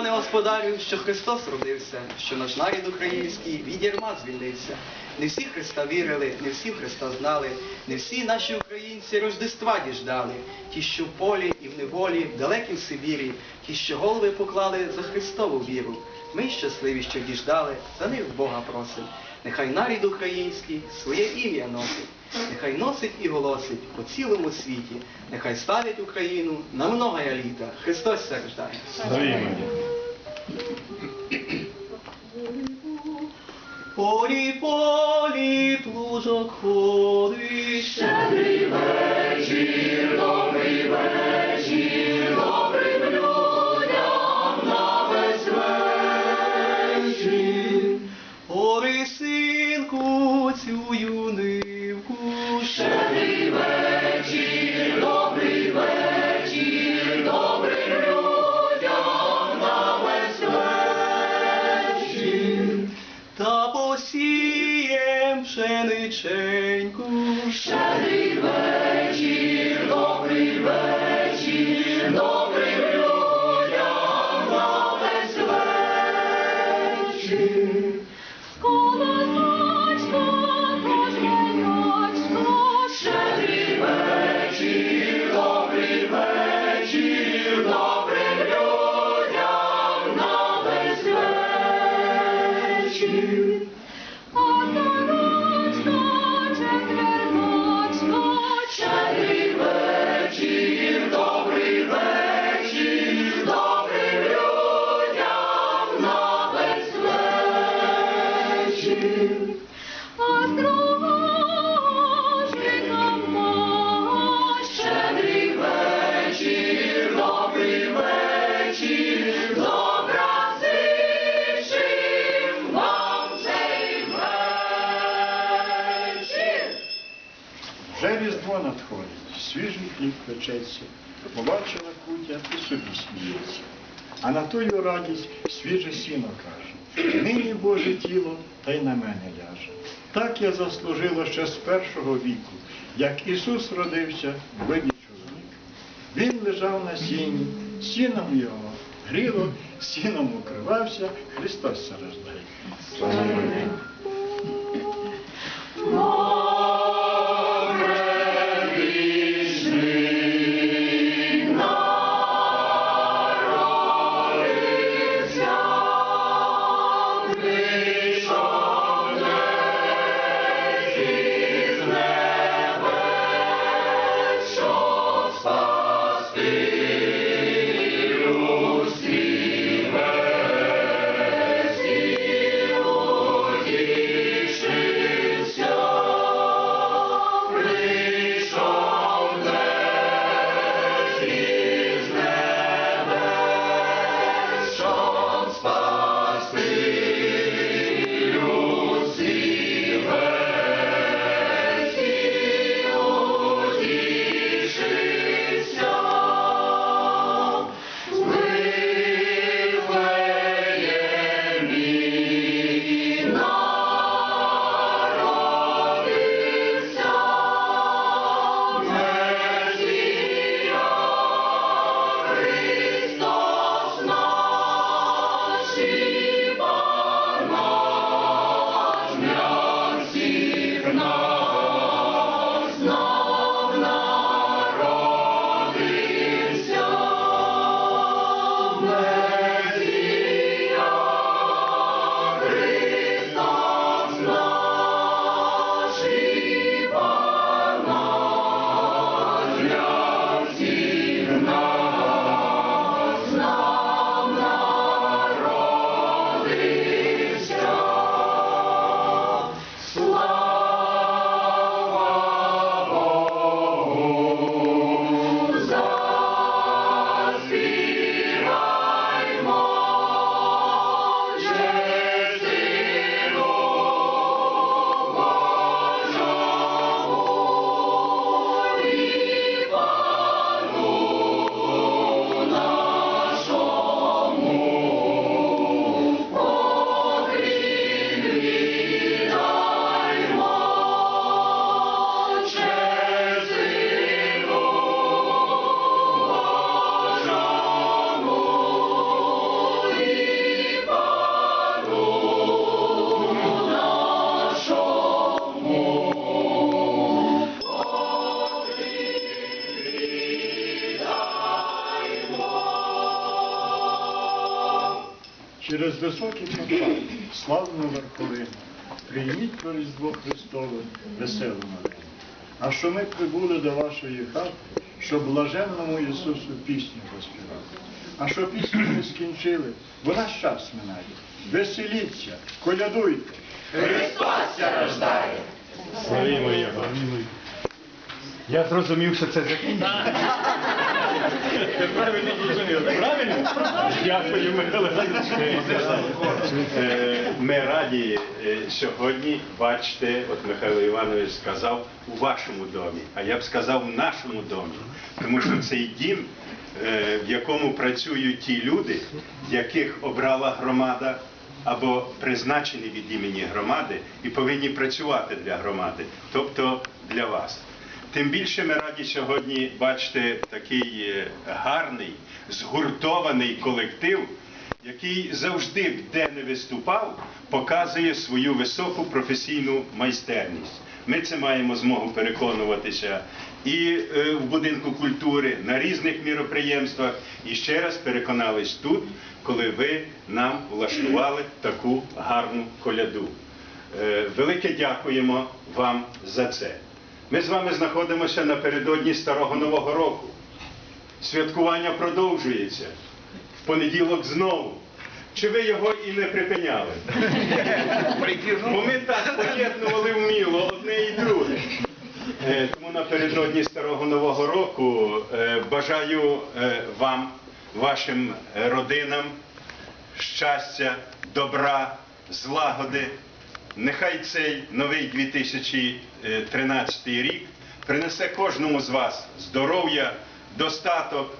Пане господарю, що Христос родився, що наш нарід український від ярма звільнився. Не всі Христа вірили, не всі Христа знали, не всі наші українці Рождества діждали, ті, що в полі і в неволі, в далекій Сибірі, ті, що голови поклали за Христову віру. Ми щасливі, що діждали, за них Бога просим. Нехай нарід український своє ім'я носить, нехай носить і голосить по цілому світі, нехай ставить Україну на многая літа. Христос страждає. Полі, полі, плужок ходить, Щедрий вечір, добрий вечір, Senhor. Вже різдво надходить, свіжий хліб печеться, побачила кутя і собі сміється. А на тую радість свіже сіно каже. Нині Боже тіло, та й на мене ляже. Так я заслужила ще з першого віку, як Ісус родився в. Він лежав на сіні, сіном його гріло, сіном укривався, Христос страждає. Через високий славну верховину. Прийміть про Різдво Христове веселу новину. А що ми прибули до вашої хати, щоб блаженному Ісусу пісню поспівати. А що пісню не скінчили, бо наш час минає. Веселіться, колядуйте. Славімо його. Я зрозумів, що це закінчення. Ти правильно зрозумів. Правильно? Дякую, Михайло. Е, Ми раді е, сьогодні бачити, от Михайло Іванович сказав, у вашому домі, а я б сказав в нашому домі. Тому що цей дім, е, в якому працюють ті люди, яких обрала громада, або призначені від імені громади і повинні працювати для громади, тобто для вас. Тим більше ми раді сьогодні бачити такий е, гарний, згуртований колектив, який завжди, де не виступав, показує свою високу професійну майстерність. Ми це маємо змогу переконуватися і е, в будинку культури, на різних міроприємствах. І ще раз переконались тут, коли ви нам влаштували таку гарну коляду. Е, Велике дякуємо вам за це. Ми з вами знаходимося напередодні Старого Нового року. Святкування продовжується. В понеділок знову. Чи ви його і не припиняли? Бо ми так поєднували вміло одне і друге. Е, Тому напередодні Старого Нового року е, бажаю е, вам, вашим родинам щастя, добра, злагоди. Нехай цей новий 2013 рік принесе кожному з вас здоров'я, достаток.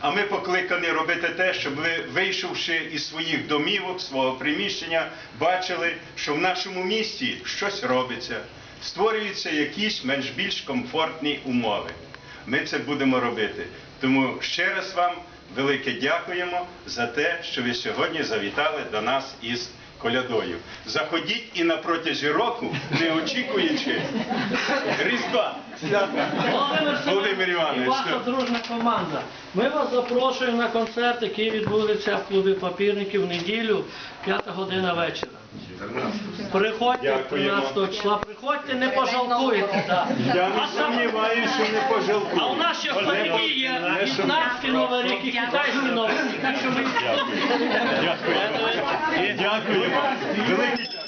А ми покликані робити те, щоб ви, вийшовши із своїх домівок, свого приміщення, бачили, що в нашому місті щось робиться, створюються якісь менш більш комфортні умови. Ми це будемо робити. Тому ще раз вам велике дякуємо за те, що ви сьогодні завітали до нас із колядою. Заходіть і на протязі року, не очікуючи Різдва. Володимир Володимир Іванович, ваша дружна команда. Ми вас запрошуємо на концерт, який відбудеться в клубі папірників в неділю, 5 година вечора. Приходьте Дякуємо. 13 числа, приходьте, не пожалкуєте. да. Я не сумніваюся, що не пожалкую. А у нас ще впереді є 15 новий рік і китайський новий рік. Так що ми Дякую. Дякую. Велике дякую.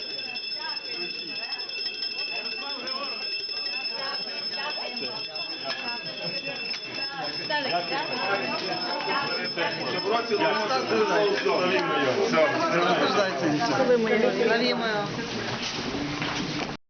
Славімо його.